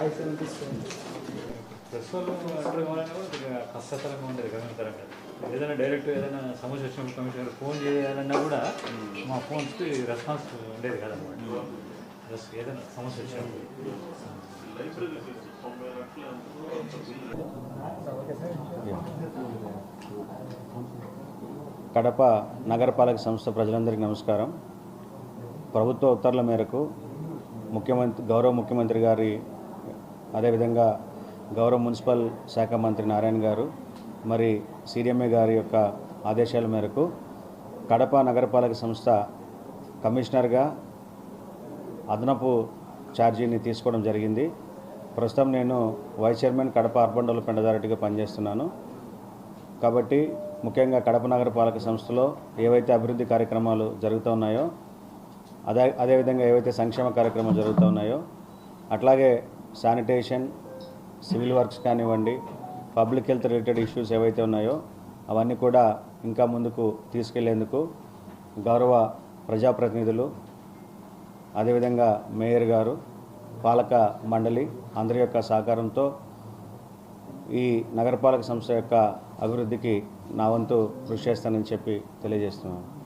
అనిపిస్తుంది ప్రెస్ వాళ్ళు అంటారు కావాలన్నా కూడా కొద్దిగా కష్టతరంగా ఉండేది గమనితరంగా ఏదైనా డైరెక్ట్ ఏదైనా సమస్య వచ్చినప్పుడు కమిషనర్ ఫోన్ చేయాలన్నా కూడా మా ఫోన్స్కి రెస్పాన్స్ ఉండేది కదనమాట జస్ట్ ఏదైనా సమస్య వచ్చినప్పుడు. కడప నగరపాలక సంస్థ ప్రజలందరికీ నమస్కారం. ప్రభుత్వ ఉత్తర్వుల మేరకు ముఖ్యమంత్రి గౌరవ ముఖ్యమంత్రి గారి అదేవిధంగా గౌరవ మున్సిపల్ శాఖ మంత్రి నారాయణ గారు మరి సిడిఎంఏ గారి యొక్క ఆదేశాల మేరకు కడప నగరపాలక సంస్థ కమిషనర్గా అదనపు ఛార్జీని తీసుకోవడం జరిగింది. ప్రస్తుతం నేను vice chairman Kadapa urban development అథారిటీగా పనిచేస్తున్నాను. కాబట్టి ముఖ్యంగా కడప నగరపాలక సంస్థలో ఏవైతే అభివృద్ధి కార్యక్రమాలు జరుగుతూ ఉన్నాయో అదే అదేవిధంగా ఏవైతే సంక్షేమ కార్యక్రమాలు జరుగుతూ ఉన్నాయో అట్లాగే శానిటేషన్ సివిల్ వర్క్స్ కానివ్వండి పబ్లిక్ హెల్త్ రిలేటెడ్ ఇష్యూస్ ఏవైతే ఉన్నాయో అవన్నీ కూడా ఇంకా ముందుకు తీసుకెళ్ళేందుకు గౌరవ ప్రజాప్రతినిధులు అదేవిధంగా మేయర్ గారు పాలక మండలి అందరి యొక్క సహకారంతో ఈ నగరపాలక సంస్థ యొక్క అభివృద్ధికి నా వంతు కృషి చేస్తానని చెప్పి తెలియజేస్తున్నాను.